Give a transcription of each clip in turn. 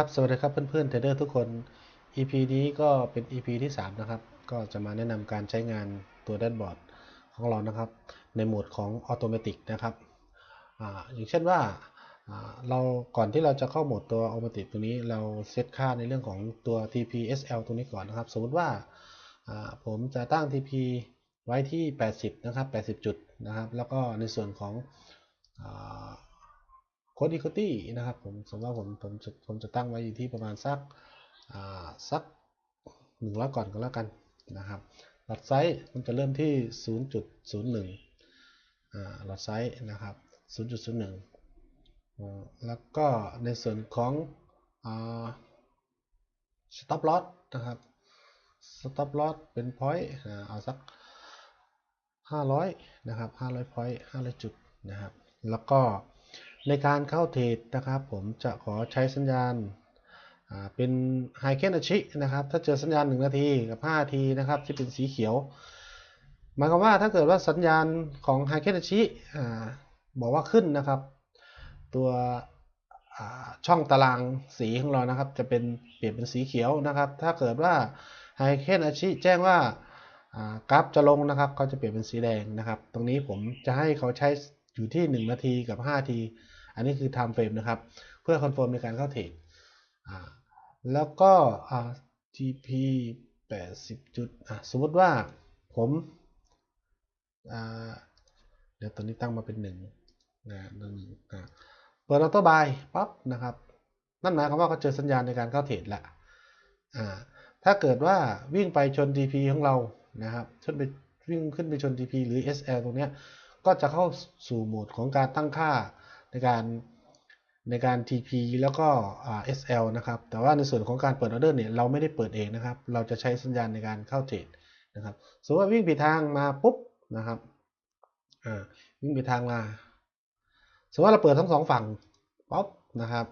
ครับ สวัสดีครับเพื่อนๆเทรดเดอร์ทุกคน EP นี้ก็เป็น EP ที่ 3 นะครับ ก็จะมาแนะนำการใช้งานตัวแดชบอร์ดของเรานะครับ ในโหมดของออโตเมติกนะครับออย่างเช่นว่าเราก่อนที่เราจะเข้าโหมดตัวออโตเมติกตัวนี้เราเซตค่าในเรื่องของตัว TPSL ตัวนี้ก่อนนะครับ สมมติว่าผมจะตั้ง TP ไว้ที่ 80 นะครับ 80 จุดนะครับ แล้วก็ในส่วนของอ โค้ดอีโคตี้นะครับผมสมมติว่าผมผมจะผมจะตั้งไว้อยู่ที่ประมาณสักอ่าสักหนึ่งร้อยก่อนก็แล้วกันนะครับหลอดไซส์มันจะเริ่มที่ 0.01อ่าหลอดไซส์นะครับ 0.01อ่าแล้วก็ในส่วนของอ่า stop loss นะครับ stop loss เป็น point อ่าเอาสัก 500 นะครับ 500 point 500 จุดนะครับ แล้วก็ ในการเข้าเทรดนะครับผมจะขอใช้สัญญาณเป็นไฮเคนอชินะครับ ถ้าเจอสัญญาณ 1 นาทีกับ5นาทีนะครับที่เป็นสีเขียว หมายความว่าถ้าเกิดว่าสัญญาณของไฮเคนอชิบอกว่าขึ้นนะครับ ตัวช่องตารางสีของเรานะครับ จะเป็นเปลี่ยนเป็นสีเขียวนะครับ ถ้าเกิดว่าไฮเคนอชิแจ้งว่าอ่ากราฟจะลงนะครับเขาจะเปลี่ยนเป็นสีแดงนะครับ ตรงนี้ผมจะให้เขาใช้อยู่ที่ 1 นาทีกับ5นาที อันนี้คือ time frame นะครับ เพื่อคอนเฟิร์มในการเข้าเทรดแล้วก็ TP 80 จุดสมมติว่าผมาเดี๋ยวตัวนี้ตั้งมาเป็น1นะหนึ่งอะเปิดออโต้บายปั๊บนะครับ นั่นหมายความว่าเขาเจอสัญญาณในการเข้าเทรดแล้วถ้าเกิดว่าวิ่งไปชน TP ของเรานะครับขึ้นไปวิ่งขึ้นไปชน TP หรือ SL ตรงนี้ก็จะเข้าสู่โหมดของการตั้งค่า ในการในการ TP แล้วก็ SL นะครับ แต่ว่าในส่วนของการเปิดออเดอร์เนี่ยเราไม่ได้เปิดเองนะครับ เราจะใช้สัญญาณในการเข้าเทรดนะครับ สมมติว่าวิ่งผิดทางมาปุ๊บนะครับวิ่งผิดทางมา สมมติว่าเราเปิดทั้งสองฝั่งป๊อปนะครับ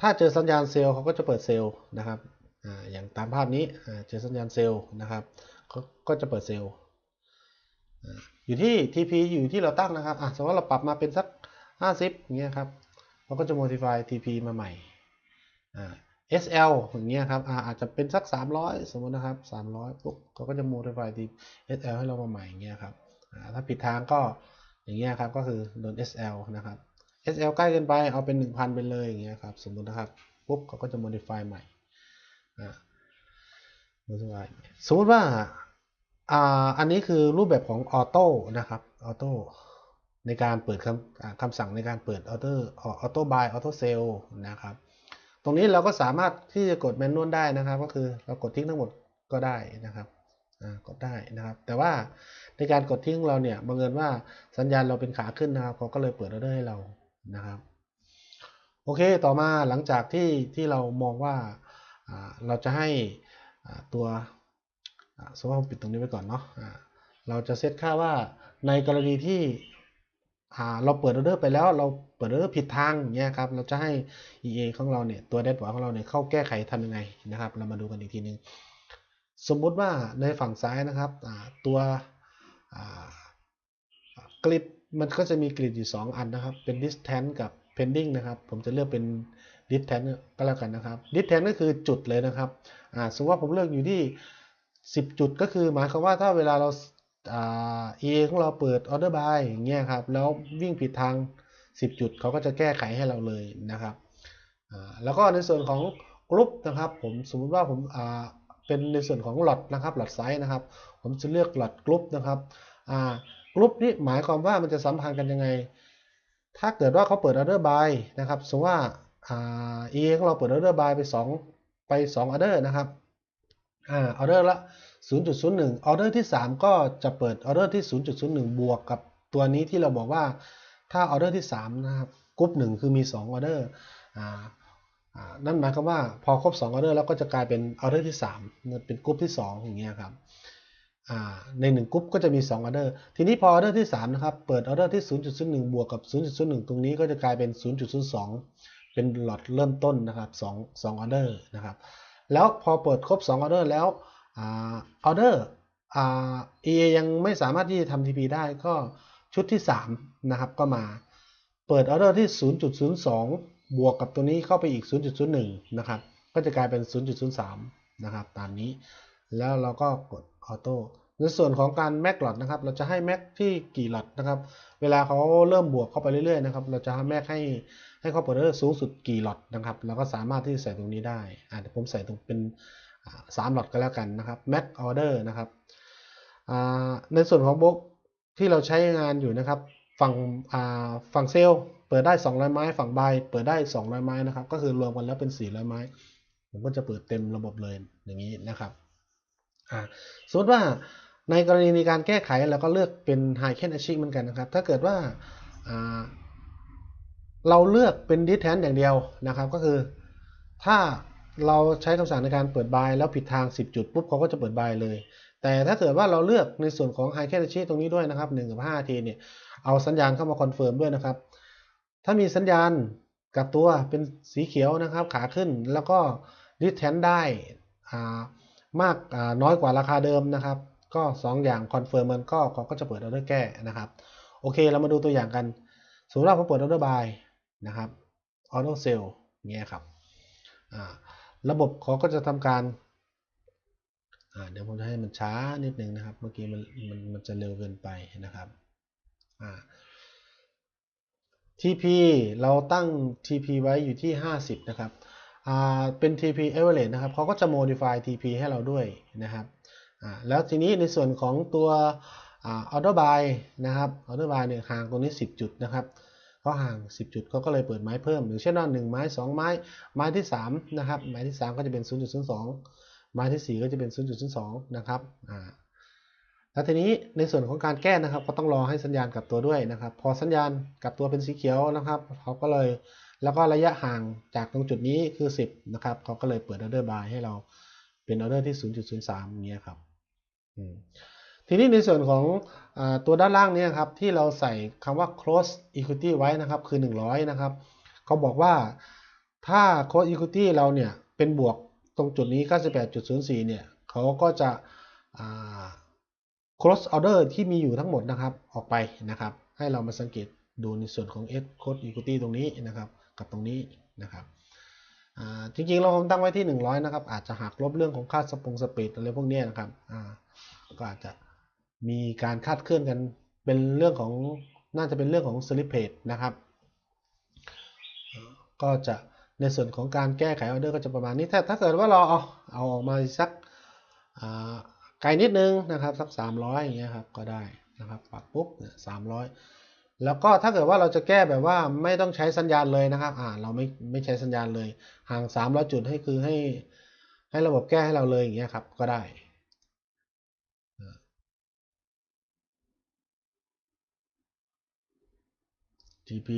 ถ้าเจอสัญญาณเซลล์เขาก็จะเปิดเซลล์นะครับออย่างตามภาพนี้เจอสัญญาณเซลล์นะครับเขาก็จะเปิดเซลล์อยู่ที่ TP อยู่ที่เราตั้งนะครับสมมติว่าเราปรับมาเป็นสัก 50อย่างเงี้ยครับเราก็จะ modify TP มาใหม่ SL อย่างเงี้ยครับอาจจะเป็นสัก 300 สมมตินะครับ 300ปุ๊บเขาก็จะ modify TP SL ให้เรามาใหม่อย่างเงี้ยครับถ้าผิดทางก็อย่างเงี้ยครับก็คือโดน SL นะครับ SL ใกล้เกินไปเอาเป็น 1,000 ไปเลยอย่างเงี้ยครับสมมตินะครับปุ๊บเขาก็จะ modify ใหม่ modify สมมติว่าอ่าอันนี้คือรูปแบบของออโต้นะครับออโต้ ในการเปิดคำคำสั่งในการเปิดออโต้ออโต้บายออโต้เซลนะครับ ตรงนี้เราก็สามารถที่จะกดแมนนวลได้นะครับ ก็คือเรากดทิ้งทั้งหมดก็ได้นะครับกดได้นะครับ แต่ว่าในการกดทิ้งเราเนี่ยบังเอิญว่าสัญญาณเราเป็นขาขึ้นนะครับเขาก็เลยเปิดออเดอร์ให้เรานะครับ โอเคต่อมาหลังจากที่ที่เรามองว่าเราจะให้ตัวสมมติว่าผมปิดตรงนี้ไว้ก่อนเนาะเราจะเซตค่าว่าในกรณีที่ เราเปิดออเดอร์ไปแล้วเราเปิดออเดอร์ผิดทางเงี้ยครับเราจะให้ EA ของเราเนี่ยตัว d a s h b o a r d ของเราเนี่ยเข้าแก้ไขทำยังไงนะครับ เรามาดูกันอีกทีนึงสมมุติว่าในฝั่งซ้ายนะครับตัวกริดมันก็จะมีกริดอยู่ 2 อันนะครับ เป็น distance กับ pending นะครับ ผมจะเลือกเป็น distance ก็แล้วกันนะครับ distance ก็คือจุดเลยนะครับสมมติว่าผมเลือกอยู่ที่ 10 จุดก็คือหมายความว่าถ้าเวลาเรา เอของเราเปิด order buy อย่างเงี้ยครับแล้ววิ่งผิดทาง 10 จุดเขาก็จะแก้ไขให้เราเลยนะครับแล้วก็ในส่วนของกรุ๊ปนะครับผมสมมุติว่าผมเป็นในส่วนของหลอดนะครับหลอดไซส์นะครับ ผมจะเลือกหลอดกรุ๊ปนะครับกรุ๊ปนี่หมายความว่ามันจะสัมพันธ์กันยังไง ถ้าเกิดว่าเขาเปิด order buy นะครับสมมติว่าเอของเราเปิด order buy ไป 2 ไป2 order นะครับออเดอร์ละ 0.01 ออเดอร์ที่ 3 ก็จะเปิดออเดอร์ที่ 0.01 บวกกับตัวนี้ที่เราบอกว่าถ้าออเดอร์ที่ 3 นะครับกรุ๊ป1คือมี 2 ออเดอร์นั่นหมายความว่าพอครบ 2 ออเดอร์แล้วก็จะกลายเป็นออเดอร์ที่3เป็นกรุ๊ปที่ 2 อย่างเงี้ยครับใน1กรุ๊ปก็จะมี 2 ออเดอร์ ทีนี้พอออเดอร์ที่ 3 นะครับ เปิดออเดอร์ที่ 0.01 บวกกับ 0.01 ตรงนี้ก็จะกลายเป็น 0.02 เป็นหลอดเริ่มต้นนะครับ2 2ออเดอร์นะครับ แล้วพอเปิดครบ 2 ออเดอร์แล้ว ออเดอร์ EA ยังไม่สามารถที่จะทำ TP ได้ก็ชุดที่ 3 นะครับ ก็มาเปิดออเดอร์ที่ 0.02 บวกกับตัวนี้เข้าไปอีก 0.01 นะครับ ก็จะกลายเป็น 0.03 นะครับ ตามนี้ แล้วเราก็กดออโต้ในส่วนของการแม็กหลอดนะครับ เราจะให้แม็กที่กี่หลอดนะครับ เวลาเขาเริ่มบวกเข้าไปเรื่อยๆนะครับ เราจะให้แม็กให้ให้เขาเปิดได้สูงสุดกี่หลอดนะครับ เราก็สามารถที่จะใส่ตรงนี้ได้อ่าเดี๋ยวผมใส่ตรงเป็น สามหลอดก็แล้วกันนะครับ Mac Order นะครับในส่วนของบล็อกที่เราใช้งานอยู่นะครับ ฝั่งฝั่งเซลล์เปิดได้ 200 ไม้ ฝั่งใบเปิดได้ 200 ไม้นะครับ ก็คือรวมกันแล้วเป็น 400 ไม้ ผมก็จะเปิดเต็มระบบเลยอย่างนี้นะครับสมมติว่าในกรณีในการแก้ไขเราก็เลือกเป็น High Can Achieve เหมือนกันนะครับ ถ้าเกิดว่าเราเลือกเป็น Distance อย่างเดียวนะครับ ก็คือถ้า เราใช้คำสั่งในการเปิดบายแล้วผิดทาง 10 จุดปุ๊บเขาก็จะเปิดบายเลย แต่ถ้าเกิดว่าเราเลือกในส่วนของ High Can Achieve ตรงนี้ด้วยนะครับ1กับ5ทีเนี่ยเอาสัญญาณเข้ามาคอนเฟิร์มด้วยนะครับ ถ้ามีสัญญาณกับตัวเป็นสีเขียวนะครับขาขึ้นแล้วก็ดิสแทนได้มากน้อยกว่าราคาเดิมนะครับ ก็ 2 อย่างคอนเฟิร์มมันก็เขาก็จะเปิดออเดอร์แก้นะครับ โอเคเรามาดูตัวอย่างกันสมมติว่าผมเปิดออเดอร์บายนะครับออเดอร์เซลเงี้ยครับอ่า ระบบเขาก็จะทำการเดี๋ยวผมจะให้มันช้านิดนึงนะครับ เมื่อกี้มันมันมันจะเร็วเกินไปนะครับ TP เราตั้ง TP ไว้อยู่ที่ 50 นะครับเป็น TP average นะครับเขาก็จะ modify TP ให้เราด้วยนะครับแล้วทีนี้ในส่วนของตัว order buy นะครับ order buy เนี่ยห่างตรงนี้ 10 จุดนะครับ เขาห่าง 10 จุดเขาก็เลยเปิดไม้เพิ่มอย่างเช่นว่า1ไม้ 2 ไม้ ไม้ที่3นะครับไม้ที่ 3 ก็จะเป็น 0.02 ไม้ที่ 4 ก็จะเป็น 0.02 นะครับแล้วทีนี้ในส่วนของการแก้นะครับ ก็ต้องรอให้สัญญาณกลับตัวด้วยนะครับ พอสัญญาณกลับตัวเป็นสีเขียวนะครับเขาก็เลยแล้วก็ระยะห่างจากตรงจุดนี้คือ 10 นะครับเขาก็เลยเปิดออเดอร์บายให้เราเป็นออเดอร์ที่ 0.03อย่างเงี้ยครับ ทีนี้ในส่วนของอตัวด้านล่างนี้ครับที่เราใส่คำว่า close equity ไว้นะครับคือ 100 นะครับเขาบอกว่าถ้า close equity เราเนี่ยเป็นบวกตรงจุดนี้ 98.04 เนี่ยเขาก็จะ cross order ที่มีอยู่ทั้งหมดนะครับออกไปนะครับ ให้เรามาสังเกตดูในส่วนของ S code equity ตรงนี้นะครับกับตรงนี้นะครับจริงๆ เราตั้งไว้ที่ 100 นะครับ อาจจะหักลบเรื่องของค่าสปงสปีดอะไรพวกนี้นะครับก็อาจจะ มีการคาดเคลื่อนกันเป็นเรื่องของน่าจะเป็นเรื่องของ slip rate นะครับ ก็จะในส่วนของการแก้ไขออเดอร์ก็จะประมาณนี้ถ้าถ้าเกิดว่าเราเอาเอาออกมาสักไกลนิดนึงนะครับสัก 300 อย่างเงี้ยครับก็ได้นะครับปักปุ๊บสามร้อยแล้วก็ถ้าเกิดว่าเราจะแก้แบบว่าไม่ต้องใช้สัญญาณเลยนะครับอ่าเราไม่ไม่ใช้สัญญาณเลย ห่าง300จุดให้คือให้ให้ระบบแก้ให้เราเลยอย่างเงี้ยครับก็ได้ TP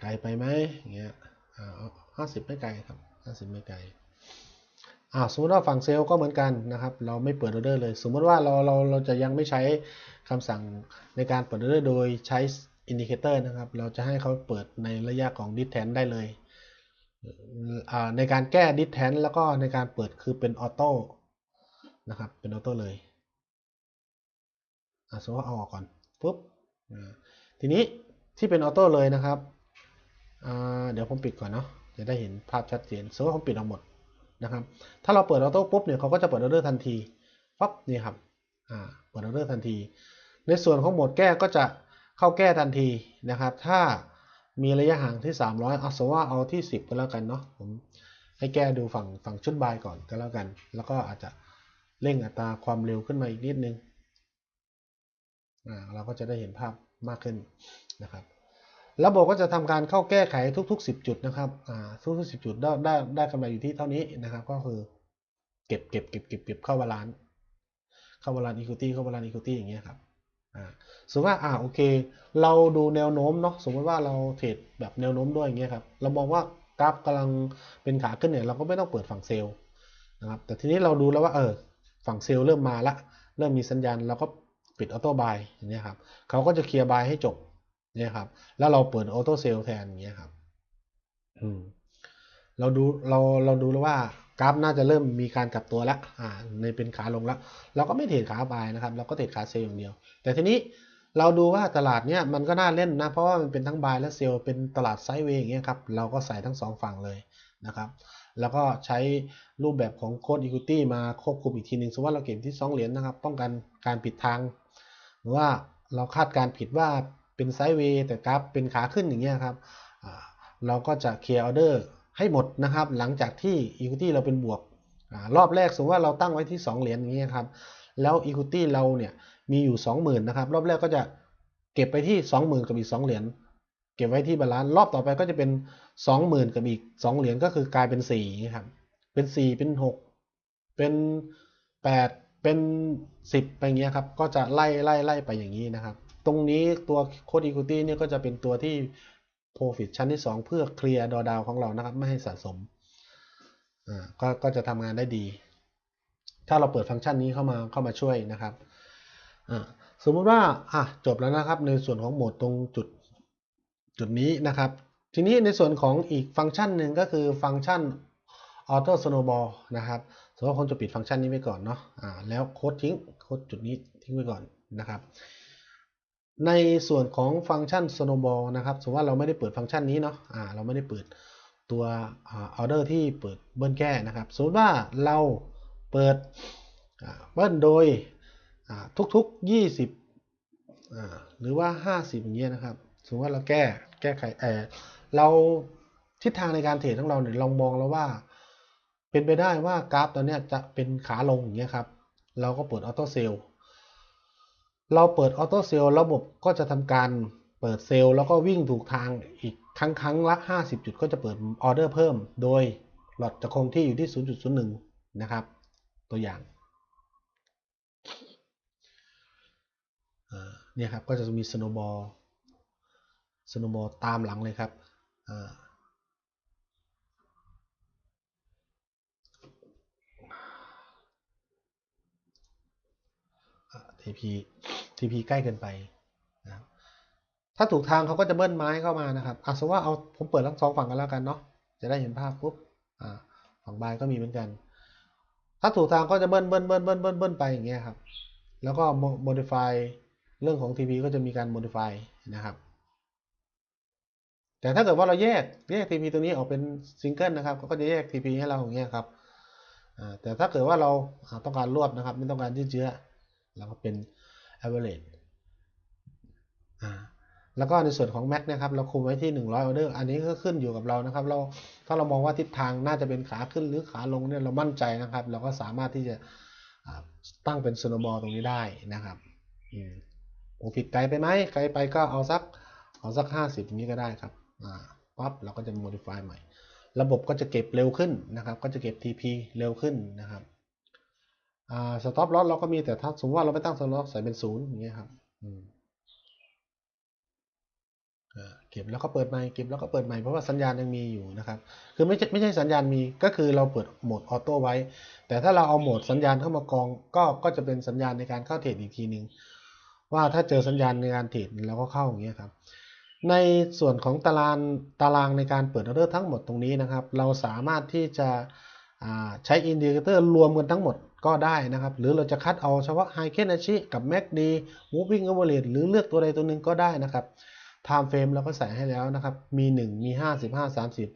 ไกลไปไหมเงี้ยอ่าห้าสิบไม่ไกลครับห้าสิบไม่ไกลอ่าสมมติว่าฝั่งเซลล์ก็เหมือนกันนะครับ เราไม่เปิดออเดอร์เลย สมมติว่าเราเราเราจะยังไม่ใช้คำสั่งในการเปิดออเดอร์โดยใช้อินดิเคเตอร์นะครับ เราจะให้เขาเปิดในระยะของดิสแทนได้เลย ในการแก้ดิสแทนแล้วก็ในการเปิดคือเป็นออโต้นะครับ เป็นออโต้เลยสมมติว่าเอาออกก่อนปุ๊บทีนี้ ที่เป็นออโต้เลยนะครับเดี๋ยวผมปิดก่อนเนาะจะได้เห็นภาพชัดเจนสมมติว่าผมปิดเอาหมดนะครับ ถ้าเราเปิดออโต้ปุ๊บเนี่ยเขาก็จะเปิดออเดอร์ทันทีปั๊บนี่ครับเปิดออเดอร์ทันที ในส่วนของโหมดแก้ก็จะเข้าแก้ทันทีนะครับ ถ้ามีระยะห่างที่ 300เอาสว่าเอาที่ 10 ก็แล้วกันเนาะผมให้แก้ดูฝั่งฝั่งชุดบายก่อนก็แล้วกัน แล้วก็อาจจะเร่งอัตราความเร็วขึ้นมาอีกนิดนึงเราก็จะได้เห็นภาพมากขึ้น นะครับ ระบบก็จะทำการเข้าแก้ไขทุก ๆ 10 จุดนะครับทุกๆ 10 จุดได้ได้ได้กำไรอยู่ที่เท่านี้นะครับ ก็คือเก็บเก็บเก็บเก็บเก็บเข้าบาลานซ์เข้าบาลานซ์อีควิตี้เข้าบาลานซ์อีควิตี้อย่างเงี้ยครับสมมติว่าอ่าโอเค เราดูแนวโน้มเนาะสมมติว่าเราเทรดแบบแนวโน้มด้วยอย่างเงี้ยครับเรามองว่ากราฟกำลังเป็นขาขึ้นเนี่ยเราก็ไม่ต้องเปิดฝั่งเซลล์นะครับแต่ทีนี้เราดูแล้วว่าเออฝั่งเซลล์เริ่มมาละเริ่มมีสัญญาณเราก็ปิดออโต้บายอย่างเงี้ยครับเขาก็จะเคลียร์บายให้จบ เนี่ยครับ แล้วเราเปิดออโต้เซลแทนอย่างเงี้ยครับ อืม เราดูเราเราดูแล้วว่ากราฟน่าจะเริ่มมีการกลับตัวแล้วอ่า ในเป็นขาลงแล้ว เราก็ไม่เทรดขาบายนะครับ เราก็เทรดขาเซลอย่างเดียว แต่ทีนี้เราดูว่าตลาดเนี้ยมันก็น่าเล่นนะ เพราะว่ามันเป็นทั้งบายและเซลล์เป็นตลาดไซด์เวย์อย่างเงี้ยครับ เราก็ใส่ทั้งสองฝั่งเลยนะครับ แล้วก็ใช้รูปแบบของโค้ด equity มาควบคุมอีกทีหนึ่งสมมติว่าเราเก็บที่ 2 เหรียญนะครับ ป้องกันการผิดทาง หรือว่าเราคาดการผิดว่า เป็นไซด์เวย์แต่กราฟเป็นขาขึ้นอย่างเงี้ยครับเราก็จะเคลียร์ออเดอร์ให้หมดนะครับ หลังจากที่ equity เราเป็นบวกอรอบแรกสมมติว่าเราตั้งไว้ที่ 2 เหรียญอย่างเงี้ยครับแล้ว equity เราเนี่ยมีอยู่ 20,000นะครับรอบแรกก็จะเก็บไปที่ 20,000 กับอีก 2 เหรียญเก็บไว้ที่บาลานซ์รอบต่อไปก็จะเป็น 20,000 กับอีก 2 เหรียญก็คือกลายเป็น4ครับเป็น 4 เป็น 6 เป็น 8 เป็น 10 ไปอย่างเงี้ยครับก็จะไล่ไล่ไล่ไปอย่างนี้นะครับ ตรงนี้ตัวโค้ด equity เนี่ยก็จะเป็นตัวที่ profit ชั้นที่ 2 เพื่อเคลียร์ดอดาวของเรานะครับ ไม่ให้สะสมอ่าก็ก็จะทำงานได้ดี ถ้าเราเปิดฟังก์ชันนี้เข้ามาเข้ามาช่วยนะครับอ่าสมมุติว่าอะจบแล้วนะครับ ในส่วนของโหมดตรงจุดจุดนี้นะครับ ทีนี้ในส่วนของอีกฟังก์ชันหนึ่งก็คือฟังก์ชัน auto snowball นะครับสมมติว่าคนจะปิดฟังก์ชันนี้ไว้ก่อนเนาะอ่าแล้วโค้ดทิ้งโค้ดจุดนี้ทิ้งไว้ก่อนนะครับ ในส่วนของฟังก์ชัน snowball นะครับสมมติว่าเราไม่ได้เปิดฟังก์ชันนี้เนาะอ่าเราไม่ได้เปิดตัวอ่า order ที่เปิดเบิ้ลแก้นะครับสมมติว่าเราเปิดอ่าเบิ้ลโดยอ่าทุกๆ 20อ่าหรือว่า 50 อย่างเงี้ยนะครับ สมมติว่าเราแก้แก้ไขเออเราทิศทางในการเทรดของเราเนี่ยลองมองแล้วว่า เป็นไปได้ว่ากราฟตอนเนี้ยจะเป็นขาลงอย่างเงี้ยครับ เราก็เปิดออโต้เซลล์ เราเปิดออโต้เซลล์ระบบก็จะทำการเปิดเซลล์แล้วก็วิ่งถูกทางอีกครั้งครั้งละ 50 จุดก็จะเปิดออเดอร์เพิ่ม โดยหลอดจะคงที่อยู่ที่ 0.01 นะครับ ตัวอย่างเนี่ยครับก็จะมีสโนบอลสโนบอลตามหลังเลยครับอ่า ทีพีทีพีใกล้เกินไปนะถ้าถูกทางเขาก็จะเบิ้ลไม้เข้ามานะครับอะสมมติว่าเอาผมเปิดทั้งสองฝั่งกันแล้วกันเนาะจะได้เห็นภาพปุ๊บอ่าฝั่งบายก็มีเหมือนกัน ถ้าถูกทางก็จะเบิ้ลเบิ้ลเบิ้ลเบิ้ลเบิ้ลเบิ้ลไปอย่างเงี้ยครับแล้วก็ modify เรื่องของ TP ก็จะมีการ modify นะครับแต่ถ้าเกิดว่าเราแยกแยก TP ตัวนี้ออกเป็นซิงเกิลนะครับ ก็จะแยก TP ให้เราอย่างเงี้ยครับแต่ถ้าเกิดว่าเราต้องการรวบนะครับ ไม่ต้องการยืดเยื้อ เราก็เป็น average แล้วก็ในส่วนของ Max นะครับเราคุมไว้ที่ 100 order อันนี้ก็ขึ้นอยู่กับเรานะครับ เราถ้าเรามองว่าทิศทางน่าจะเป็นขาขึ้นหรือขาลงเนี่ยเรามั่นใจนะครับ เราก็สามารถที่จะตั้งเป็น snowball ตรงนี้ได้นะครับโอผิดไกลไปไหมไกลไปก็เอาสักเอาสัก 50อย่างนี้ก็ได้ครับปั๊บเราก็จะ modify ใหม่ ระบบก็จะเก็บเร็วขึ้นนะครับ ก็จะเก็บ TP เร็วขึ้นนะครับ อ่า stop loss เราก็มีแต่ถ้าสมมติว่าเราไม่ตั้ง stop loss ใส่เป็นศูนย์อย่างเงี้ยครับเก็บแล้วก็เปิดใหม่เก็บแล้วก็เปิดใหม่เพราะว่าสัญญาณยังมีอยู่นะครับ คือไม่ใช่ไม่ใช่สัญญาณมีก็คือเราเปิดโหมดออโต้ไว้ แต่ถ้าเราเอาโหมดสัญญาณเข้ามากองก็ก็จะเป็นสัญญาณในการเข้าเทรดอีกทีหนึ่งว่าถ้าเจอสัญญาณในการเทรดเราก็เข้าอย่างเงี้ยครับ ในส่วนของตารางตารางในการเปิดออเดอร์ทั้งหมดตรงนี้นะครับ เราสามารถที่จะใช้อินดิเคเตอร์รวมกันทั้งหมดก็ได้นะครับ หรือเราจะคัดเอาเฉพาะไฮเคนอาชิกับ MACD Moving Average หรือเลือกตัวใดตัวหนึ่งก็ได้นะครับ time frame เราก็ใส่ให้แล้วนะครับ มี 1 มี 55 30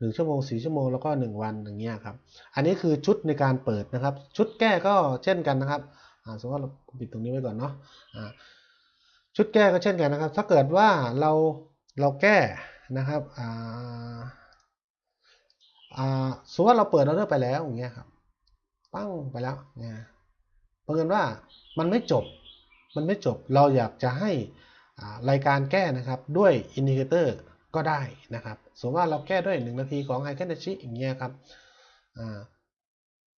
1 ชั่วโมง 4 ชั่วโมง แล้วก็ 1 วันอย่างเงี้ยครับ อันนี้คือชุดในการเปิดนะครับ ชุดแก้ก็เช่นกันนะครับสมมติว่าเราปิดตรงนี้ไว้ก่อนเนาะชุดแก้ก็เช่นกันนะครับ ถ้าเกิดว่าเราเราแก้นะครับสมมติว่าเราเปิดออเดอร์ไปแล้วอย่างเงี้ยครับ ปั้งไปแล้วเนี่ยเพราะเงินว่ามันไม่จบมันไม่จบเราอยากจะให้รายการแก้นะครับด้วยอินดิเคเตอร์ก็ได้นะครับ สมมติว่าเราแก้ด้วย 1 นาทีของไฮแคนเดชิอย่างเงี้ยครับ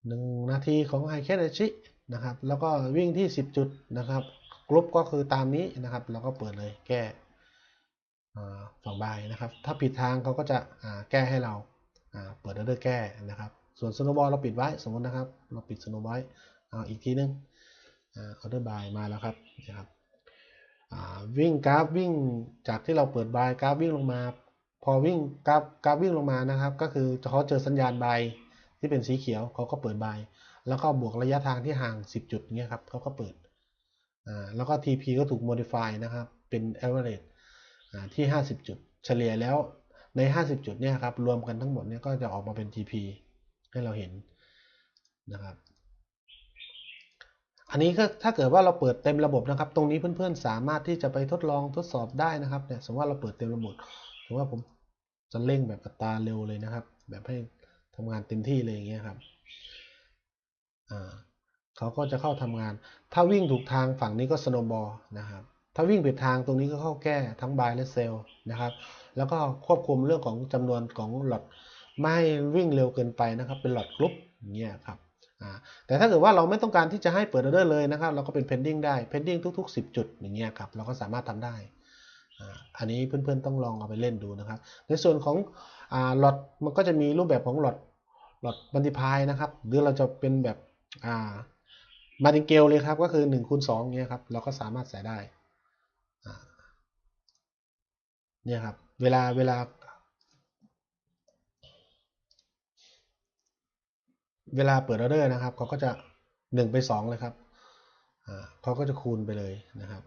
หนึ่งนาทีของไฮแคนเดชินะครับแล้วก็วิ่งที่ 10 จุดนะครับกรุ๊ปก็คือตามนี้นะครับ เราก็เปิดเลยแก้ฝั่งบายนะครับ ถ้าผิดทางเขาก็จะแก้ให้เราเปิดออเดอร์แก้นะครับ ส่วนสโนบอลเราปิดไว้สมมตินะครับ เราปิดสโนบอลอีกทีนึงออเดอร์บายมาแล้วครับนะครับวิ่งกราฟวิ่งจากที่เราเปิดบายกราฟวิ่งลงมา พอวิ่งกราฟกราฟวิ่งลงมานะครับ ก็คือเขาเจอสัญญาณบายที่เป็นสีเขียวเขาก็เปิดบายแล้วก็บวกระยะทางที่ห่าง 10 จุดเงี้ยครับเขาก็เปิดแล้วก็ TP ก็ถูก modify นะครับเป็น average ที่ 50 จุด เฉลี่ยแล้วใน 50 จุดเนี่ยครับรวมกันทั้งหมดเนี่ยก็จะออกมาเป็น TP ให้เราเห็นนะครับ อันนี้ก็ถ้าเกิดว่าเราเปิดเต็มระบบนะครับ ตรงนี้เพื่อนๆสามารถที่จะไปทดลองทดสอบได้นะครับเนี่ยสมมติว่าเราเปิดเต็มระบบถือว่าผมจะเร่งแบบอัตราเร็วเลยนะครับ แบบให้ทำงานเต็มที่เลยอย่างเงี้ยครับอ่าเขาก็จะเข้าทำงาน ถ้าวิ่งถูกทางฝั่งนี้ก็สโนบอลนะครับ ถ้าวิ่งผิดทางตรงนี้ก็เข้าแก้ทั้งบายและเซลล์นะครับ แล้วก็ควบคุมเรื่องของจำนวนของหลอด ไม่วิ่งเร็วเกินไปนะครับเป็นหลอดกรุ๊ปอย่างเงี้ยครับแต่ถ้าเกิดว่าเราไม่ต้องการที่จะให้เปิดออเดอร์เลยนะครับ เราก็เป็น pending ได้ pending ทุก ๆ 10 จุดอย่างเงี้ยครับเราก็สามารถทำได้ อันนี้เพื่อนๆต้องลองเอาไปเล่นดูนะครับ ในส่วนของหลอดมันก็จะมีรูปแบบของหลอดหลอดบันทิพายนะครับ หรือเราจะเป็นแบบมาติงเกลเลยครับก็คือ1คูณ2เงี้ยครับเราก็สามารถใส่ได้เนี่ยครับเวลาเวลา เวลาเปิดออเดอร์นะครับเขาก็จะ 1 ไป 2 เลยครับเขาก็จะคูณไปเลยนะครับ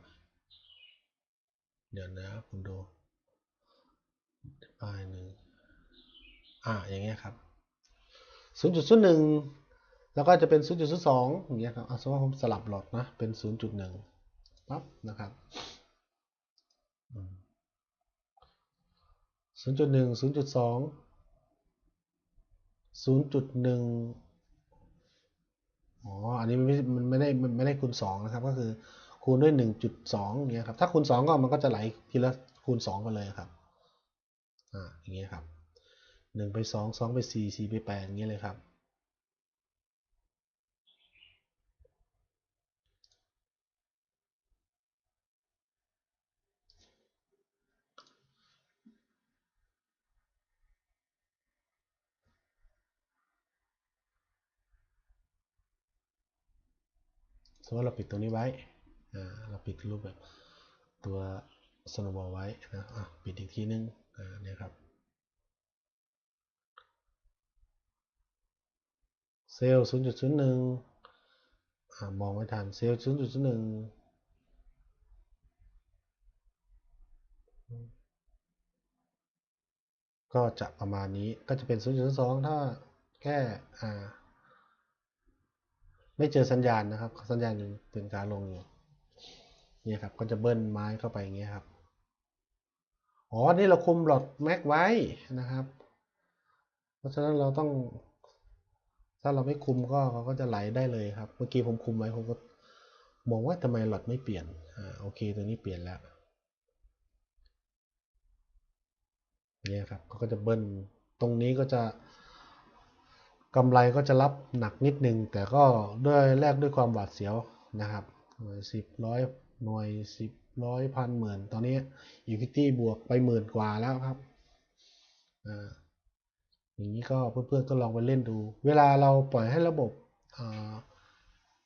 เดี๋ยวนะคุณดูป้ายหนึ่งอ่าอย่างเงี้ยครับ0ูนย์จุดศูนย์หนึ่งแล้วก็จะเป็น 0.02 อย่างเงี้ยครับสมมติผมสลับหลอดนะ เป็น 0.1ปั๊บนะครับดหนึ่ง อันนี้มันไม่มันไม่ได้มันไม่ได้คูณสองนะครับ ก็คือคูณด้วยหนึ่งจุดสองอย่างเงี้ยครับ ถ้าคูณสองก็มันก็จะไหลทีละคูณสองไปเลยครับอ่าอย่างเงี้ยครับหนึ่งไปสองสองไปสี่สี่ไปแปดอย่างเงี้ยเลยครับ ส มมติเราปิดตรงนี้ไว้ เราปิดรูปแบบตัวสโนบอลไว้นะะปิดอีกทีนึงอ่าเนี่ยครับ เซลล์0.01อ่ามองไม่ทัน เซลล์0.01ก็จะประมาณนี้ก็จะเป็น0.02ถ้าแค่อ่า ไม่เจอสัญญาณนะครับ สัญญาณยังเป็นการลงอยู่เนี่ยครับก็จะเบิ้ลไม้เข้าไปอย่างเงี้ยครับอ๋อนี่เราคุมหลอดแม็กไว้นะครับ เพราะฉะนั้นเราต้อง ถ้าเราไม่คุมก็เขาก็จะไหลได้เลยครับ เมื่อกี้ผมคุมไว้ผมก็มองว่าทำไมหลอดไม่เปลี่ยนอ่าโอเคตัวนี้เปลี่ยนแล้วเนี่ยครับเขาก็จะเบิ้ลตรงนี้ก็จะ กำไรก็จะรับหนักนิดนึง แต่ก็ด้วยแลกด้วยความหวาดเสียวนะครับหน่วยสิบร้อยหน่วยสิบร้อยพันหมื่นตอนนี้อีพิตี้บวกไปหมื่นกว่าแล้วครับอ่าอย่างนี้ก็เพื่อนๆก็ลองไปเล่นดู เวลาเราปล่อยให้ระบบ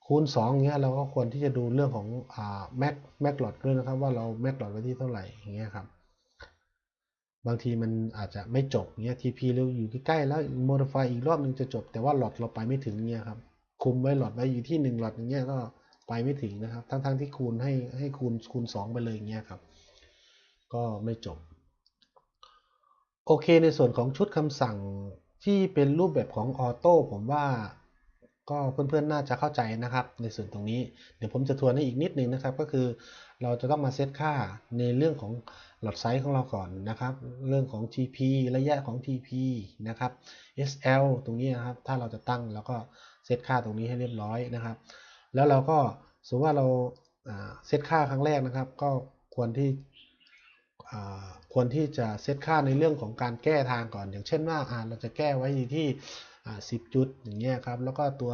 คูณ2อย่างเงี้ยเราก็ควรที่จะดูเรื่องของอแม็กแม็กหลอดด้วยนะครับ ว่าเราแม็กหลอดไว้ที่เท่าไหร่อย่างเงี้ยครับ บางทีมันอาจจะไม่จบเงี้ย TP เราอยู่ใกล้ๆแล้ว modify อีกรอบนึงจะจบ แต่ว่าหลอดเราไปไม่ถึงเงี้ยครับคุมไว้หลอดไว้อยู่ที่ 1 หลอดอย่างเงี้ยก็ไปไม่ถึงนะครับ ทั้งๆที่คูณให้ให้คูณคูณ 2 ไปเลยอย่างเงี้ยครับ ก็ไม่จบ โอเคในส่วนของชุดคำสั่งที่เป็นรูปแบบของออโต้ผมว่าก็เพื่อนๆน่าจะเข้าใจนะครับ ในส่วนตรงนี้ เดี๋ยวผมจะทวนให้อีกนิดนึงนะครับ ก็คือ เราจะต้องมาเซตค่าในเรื่องของหลอดไซส์ของเราก่อนนะครับ เรื่องของ TP ระยะของ TP นะครับ SL ตรงนี้นะครับ ถ้าเราจะตั้งแล้วก็เซตค่าตรงนี้ให้เรียบร้อยนะครับ แล้วเราก็สมมติว่าเราเซตค่าครั้งแรกนะครับ ก็ควรที่ควรที่จะเซตค่าในเรื่องของการแก้ทางก่อน อย่างเช่นว่าเราจะแก้ไว้ที่สิบจุดอย่างเงี้ยครับ แล้วก็ตัว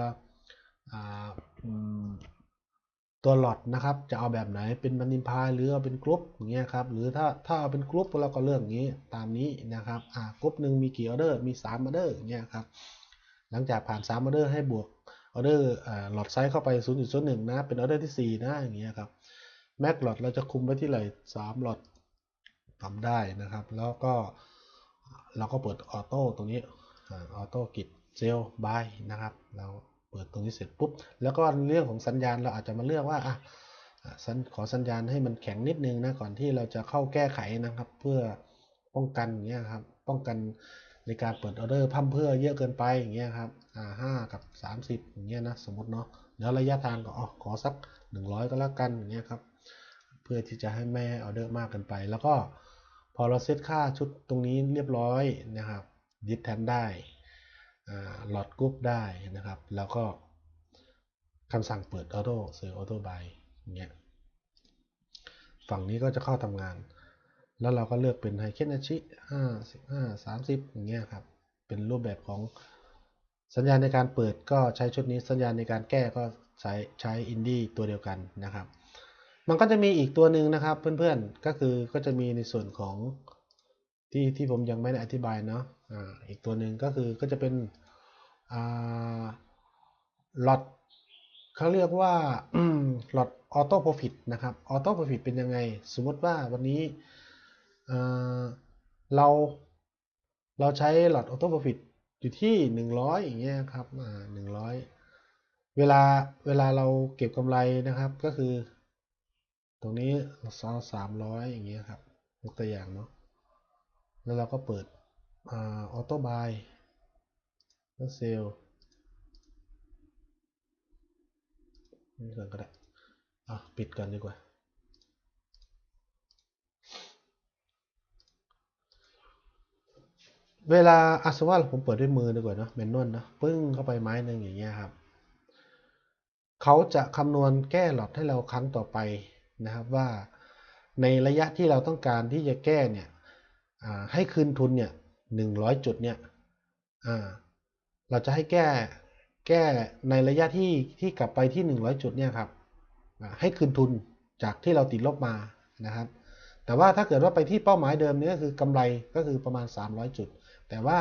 ตัวหลอดนะครับ จะเอาแบบไหนเป็นบันทิพายหรือเอาเป็นกรุ๊ปอย่างเงี้ยครับหรือถ้าถ้าเอาเป็นกรุ๊ปเราก็เลือกอย่างนี้ตามนี้นะครับอ่ากรุ๊ปหนึ่งมีกี่ออเดอร์มี3ออเดอร์อย่างเงี้ยครับหลังจากผ่าน3ออเดอร์ให้บวกออเดอร์หลอดไซส์เข้าไป 0.01 นะ เป็นออเดอร์ที่ 4 นะ อย่างเงี้ยครับแม็กหลอดเราจะคุมไว้ที่ไหน3หลอดทำได้นะครับ แล้วก็เราก็เปิดออโต้ตรงนี้ออโต้กิจเซลบายนะครับเรา เปิดตรงนี้เสร็จปุ๊บ แล้วก็เรื่องของสัญญาณเราอาจจะมาเลือกว่าอะอ่าขอสัญญาณให้มันแข็งนิดนึงนะก่อนที่เราจะเข้าแก้ไขนะครับ เพื่อป้องกันอย่างเงี้ยครับ ป้องกันในการเปิดออเดอร์พั่มเพื่อเยอะเกินไปอย่างเงี้ยครับอ่าห้ากับสามสิบอย่างเงี้ยนะสมมติเนาะแล้วระยะทางก็อ๋อขอสักหนึ่งร้อยก็แล้วกันอย่างเงี้ยครับเพื่อที่จะให้ไม่ให้ออเดอร์มากเกินไป แล้วก็พอเราเซตค่าชุดตรงนี้เรียบร้อยนะครับยึดแทนได้หลอด กรุ๊ปได้นะครับ แล้วก็คำสั่งเปิดออโต้ซื้อออโต้บายอย่างเงี้ยฝั่งนี้ก็จะเข้าทำงาน แล้วเราก็เลือกเป็นไฮเคนอาชิห้าสิบห้าสามสิบอย่างเงี้ยครับ เป็นรูปแบบของสัญญาณในการเปิดก็ใช้ชุดนี้ สัญญาณในการแก้ก็ใช้ใช้อินดี้ตัวเดียวกันนะครับ มันก็จะมีอีกตัวหนึ่งนะครับเพื่อนๆ ก็คือก็จะมีในส่วนของที่ที่ผมยังไม่ได้อธิบายเนาะ อ่า อีกตัวหนึ่งก็คือก็จะเป็น อ่าล็อตเขาเรียกว่าหลอตออโต้โปรฟิตนะครับออโต้โปรฟิตเป็นยังไง สมมติว่าวันนี้เราเราใช้หลอตออโต้โปรฟิตอยู่ที่ 100 อย่างเงี้ยครับอ่าหนึ่งร้อยเวลาเวลาเราเก็บกำไรนะครับก็คือ ตรงนี้เราซอสามร้อยอย่างเงี้ยครับยกตัวอย่างเนาะแล้วเราก็เปิดออโต้บาย แล้วเซลนี่ก่อนก็ได้อะปิดก่อนดีกว่า เวลาอาสว่าผมเปิดด้วยมือดีกว่านะแมนนวลนะปึ้งเข้าไปไม้หนึ่งอย่างเงี้ยครับเขาจะคำนวณแก้หลอดให้เราครั้งต่อไปนะครับว่าในระยะที่เราต้องการที่จะแก้เนี่ยให้คืนทุนเนี่ยหนึ่งร้อยจุดเนี่ย เราจะให้แก้แก้ในระยะที่ที่กลับไปที่ 100 จุดเนี่ยครับให้คืนทุนจากที่เราติดลบมานะครับ แต่ว่าถ้าเกิดว่าไปที่เป้าหมายเดิมนี่ก็คือกำไรก็คือประมาณ 300 จุด แต่ว่า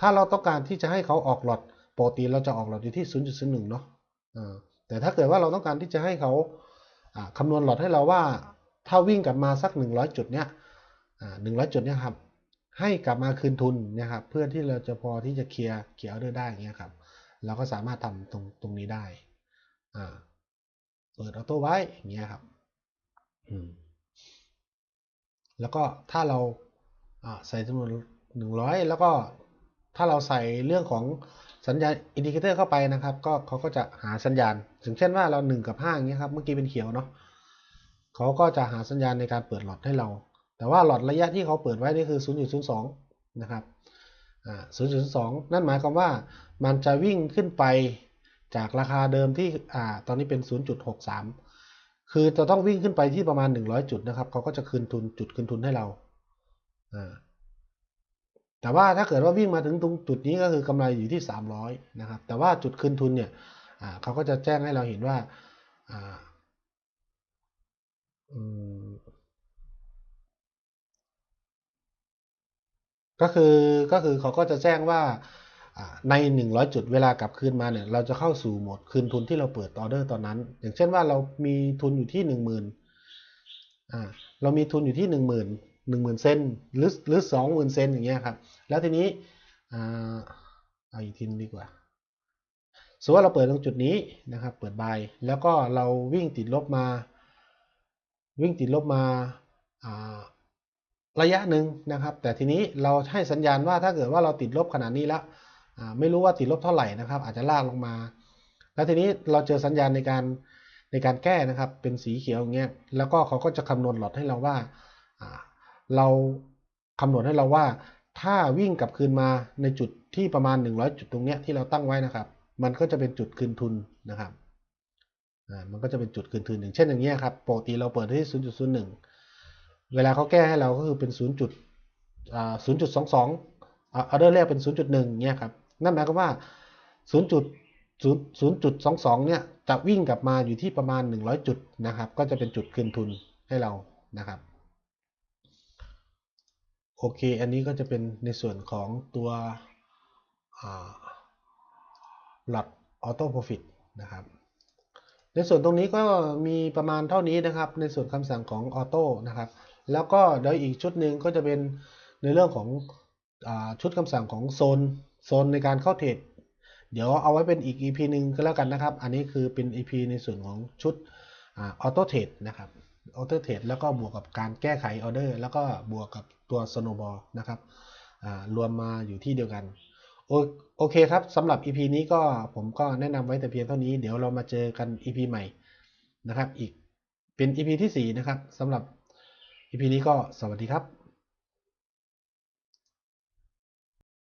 ถ้าเราต้องการที่จะให้เขาออกหลอดปกติเราจะออกหลอดอยู่ที่ 0.01 เนาะแต่ถ้าเกิดว่าเราต้องการที่จะให้เขาคำนวณหลอดให้เราว่า ถ้าวิ่งกลับมาสัก 100 จุดเนี้ยหนึ่งร้อยจุดเนี้ยครับ ให้กลับมาคืนทุนนะครับเพื่อที่เราจะพอที่จะเคลียร์เคลียร์ออเดอร์ได้อย่างเงี้ยครับเราก็สามารถทำตรงตรงนี้ได้อ่าเปิดออโต้ไว้อย่างเงี้ยครับอืมแล้วก็ถ้าเราใส่จำนวนหนึ่งร้อยแล้วก็ถ้าเราใส่เรื่องของสัญญาณอินดิเคเตอร์เข้าไปนะครับ ก็เขาก็จะหาสัญญาณถึงเช่นว่าเรา1กับ5อย่างเงี้ยครับเมื่อกี้เป็นเขียวเนาะเขาก็จะหาสัญญาณในการเปิดหลอดให้เรา แต่ว่าหลอดระยะที่เขาเปิดไว้นี่คือ 0.02 นะครับ0.02 นั่นหมายความว่ามันจะวิ่งขึ้นไปจากราคาเดิมที่อ่าตอนนี้เป็น 0.63 คือจะต้องวิ่งขึ้นไปที่ประมาณ 100 จุดนะครับ เขาก็จะคืนทุนจุดคืนทุนให้เราอ่าแต่ว่าถ้าเกิดว่าวิ่งมาถึงตรงจุดนี้ก็คือกำไรอยู่ที่ 300 นะครับ แต่ว่าจุดคืนทุนเนี่ยเขาก็จะแจ้งให้เราเห็นว่า ก็คือก็คือเขาก็จะแจ้งว่าใน 100 จุดเวลากลับคืนมาเนี่ยเราจะเข้าสู่โหมดคืนทุนที่เราเปิดออเดอร์ตอนนั้น อย่างเช่นว่าเรามีทุนอยู่ที่ 10,000อ่าเรามีทุนอยู่ที่ 10,000 10,000เซนหรือหรือ20,000เซนอย่างเงี้ยครับแล้วทีนี้อ่าเอาอีกทีนดีกว่าสมมติว่าเราเปิดตรงจุดนี้นะครับเปิดบายแล้วก็เราวิ่งติดลบมา วิ่งติดลบมาอ่า ระยะหนึ่งนะครับ แต่ทีนี้เราให้สัญญาณว่าถ้าเกิดว่าเราติดลบขนาดนี้แล้วไม่รู้ว่าติดลบเท่าไหร่นะครับ อาจจะลากลงมา แล้วทีนี้เราเจอสัญญาณในการในการแก้นะครับ เป็นสีเขียวอย่างเงี้ยแล้วก็เขาก็จะคำนวณหลอดให้เราว่าเราคำนวณให้เราว่า ถ้าวิ่งกลับคืนมาในจุดที่ประมาณ 100 จุดตรงเนี้ยที่เราตั้งไว้นะครับ มันก็จะเป็นจุดคืนทุนนะครับมันก็จะเป็นจุดคืนทุนหนึ่งเช่นอย่างเงี้ยครับปกติเราเปิดที่ 0.01 เวลาเขาแก้ให้เราก็คือเป็น 0. จุดอ่า0.22ออเดอร์แรกเป็น 0.1เงี้ยครับนั่นหมายความว่า 0. จุด0.22 เนี่ยจะวิ่งกลับมาอยู่ที่ประมาณ 100 จุดนะครับ ก็จะเป็นจุดคืนทุนให้เรานะครับโอเค อันนี้ก็จะเป็นในส่วนของตัวหลักออโต้โปรฟิตนะครับ ในส่วนตรงนี้ก็มีประมาณเท่านี้นะครับ ในส่วนคำสั่งของออโต้นะครับ แล้วก็เดี๋ยอีกชุดหนึ่งก็จะเป็นในเรื่องของอชุดคำสั่งของโซนโซนในการเข้าเทรดเดี๋ยวเอาไว้เป็นอีก EP หนึ่งก็แล้วกันนะครับ อันนี้คือเป็น EP ในส่วนของชุดออโต้เทรดนะครับออโต้เทรดแล้วก็บวกกับการแก้ไขออเดอร์ แล้วก็บวกกับตัวสโนบอลนะครับรวมมาอยู่ที่เดียวกันโอโอเคครับสำหรับ EP นี้ก็ผมก็แนะนำไว้แต่เพียงเท่านี้เดี๋ยวเรามาเจอกัน EP ใหม่นะครับ อีกเป็น EP ที่ 4 นะครับสำหรับ EP นี้ก็สวัสดีครับ